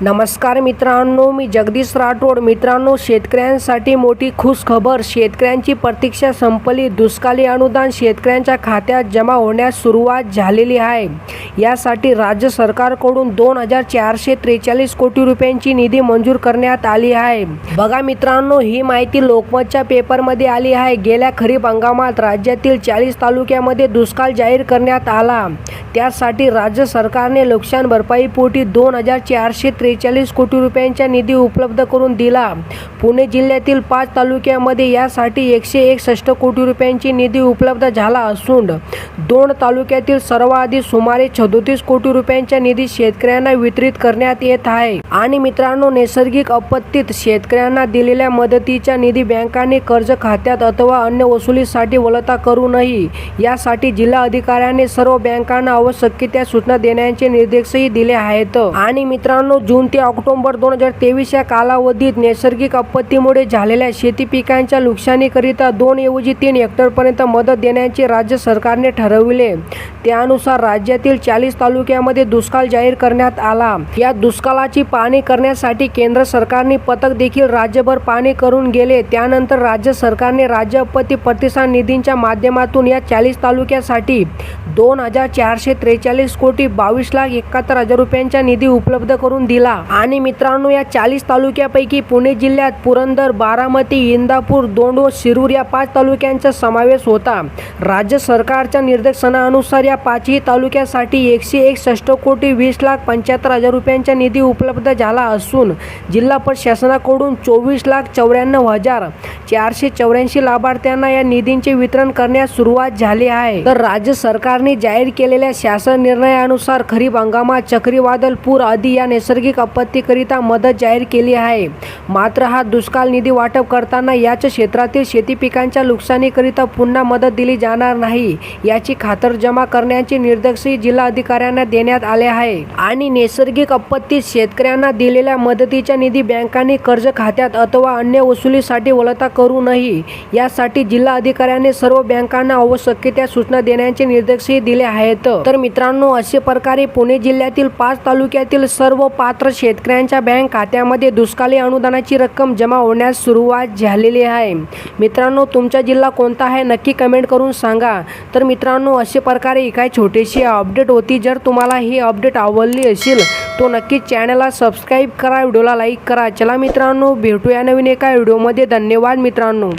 नमस्कार मित्रांनो मी जगदीश राठोड. मित्रांनो शेतकऱ्यांसाठी मोठी खुश खबर शेतकऱ्यांची प्रतीक्षा संपली. दुष्काळी अनुदान शेतकऱ्यांच्या खात्यात जमा होण्यास सुरुवात झालेली आहे. यासाठी राज्य सरकारकडून दोन हजार चारशे त्रेचाळीस कोटी रुपयांची निधी मंजूर करण्यात आली आहे. बघा मित्रांनो ही माहिती लोकमतच्या पेपरमध्ये आली आहे. गेल्या खरीप हंगामात राज्यातील चाळीस तालुक्यामध्ये दुष्काळ जाहीर करण्यात आला. त्यासाठी राज्य सरकारने नुकसान भरपाईपोटी दोन हजार चारशे त्रे त्रेचाळीस कोटी रुपयांचा निधी उपलब्ध करून दिला. पुणे जिल्ह्यातील पाच तालुक्यामध्ये यासाठी एकशे एकसष्ट कोटी रुपयांची निधी उपलब्ध झाला असून दोन तालुक्यातील सर्वाधिक सुमारे सदोतीस कोटी रुपयांचा निधी शेतकऱ्यांना वितरित करण्यात येत आहे. आणि मित्रांनो नैसर्गिक आपत्तीत शेतकऱ्यांना दिलेल्या मदतीच्या निधी बँकांनी कर्ज खात्यात अथवा अन्य वसुलीसाठी वलता करू नये यासाठी जिल्हा अधिकाऱ्यांनी सर्व बँकांना आवश्यक त्या सूचना देण्याचे निर्देशही दिले आहेत. आणि मित्रांनो जून ते ऑक्टोंबर दोन हजार तेवीस या कालावधीत नैसर्गिक आपत्तीमुळे झालेल्या शेती पिकांच्या नुकसानीकरिता दोन ऐवजी तीन हेक्टरपर्यंत मदत देण्याचे राज्य सरकारने ठरविले. त्यानुसार राज्यातील चाळीस तालुक्यामध्ये दुष्काळ जाहीर करण्यात आला. या दुष्काळाची पाहणी करण्यासाठी केंद्र सरकारने पथक देखील राज्यभर पाहणी करून गेले. त्यानंतर राज्य सरकारने राज्य आपत्ती प्रतिसाद निधींच्या माध्यमातून या चाळीस तालुक्यासाठी दोन हजार चारशे त्रेचाळीस कोटी बावीस लाख एकाहत्तर हजार रुपयांचा निधी उपलब्ध करून दिला. आणि मित्रांनो या चाळीस तालुक्यापैकी पुणे जिल्ह्यात पुरंदर बारामती इंदापूर दोंडो शिरूर या पाच तालुक्यांचा समावेश होता. राज्य सरकारच्या निर्देशनानुसार या पाचही तालुक्यासाठी एकशे एकसष्ट कोटी वीस लाख पंच्याहत्तर हजार रुपयांचा निधी उपलब्ध झाला असून जिल्हा प्रशासनाकडून चोवीस लाख चौऱ्याण्णव हजार चारशे चौऱ्याऐंशी लाभार्थ्यांना या निधींचे वितरण करण्यास सुरुवात झाली आहे. तर राज्य सरकारने जाहीर केलेल्या शासन निर्णयानुसार खरीप हंगामात चक्रीवादळ पूर आदी या नैसर्गिक आपत्तीकरिता मदत जाहीर केली आहे. मात्र हा दुष्काळ निधी वाटप करताना याच क्षेत्रातील शेती पिकांच्या नुकसानीकरिता पुन्हा मदत दिली जाणार नाही याची खातरजमा करण्याचे निर्देशही जिल्हा अधिकाऱ्यांना देण्यात आले आहे. आणि नैसर्गिक आपत्तीत शेतकऱ्यांना दिलेल्या मदतीच्या निधी बँकांनी कर्ज खात्यात अथवा अन्य वसुलीसाठी वलता करू नये यासाठी जिल्हा अधिकाऱ्यांनी सर्व बँकांना आवश्यक त्या सूचना देण्याचे निर्देशही दिले आहेत. तर मित्रांनो अशा प्रकारे पुणे जिल्ह्यातील पाच तालुक्यातील सर्व पात्र शेतकऱ्यांच्या बँक खात्यामध्ये दुष्काळी अनुदानाची रक्कम जमा होण्यास सुरुवात झालेली आहे. मित्रांनो तुमचा जिल्हा कोणता आहे नक्की कमेंट करून सांगा. तर मित्रांनो अशा प्रकारे ही काय छोटीशी अपडेट होती. जर तुम्हाला ही अपडेट आवडली असेल तो नक्की चॅनलला सबस्क्राईब करा व्हिडिओला लाईक करा. चला मित्रांनो भेटूया नवीन एका व्हिडिओमध्ये. धन्यवाद मित्रांनो.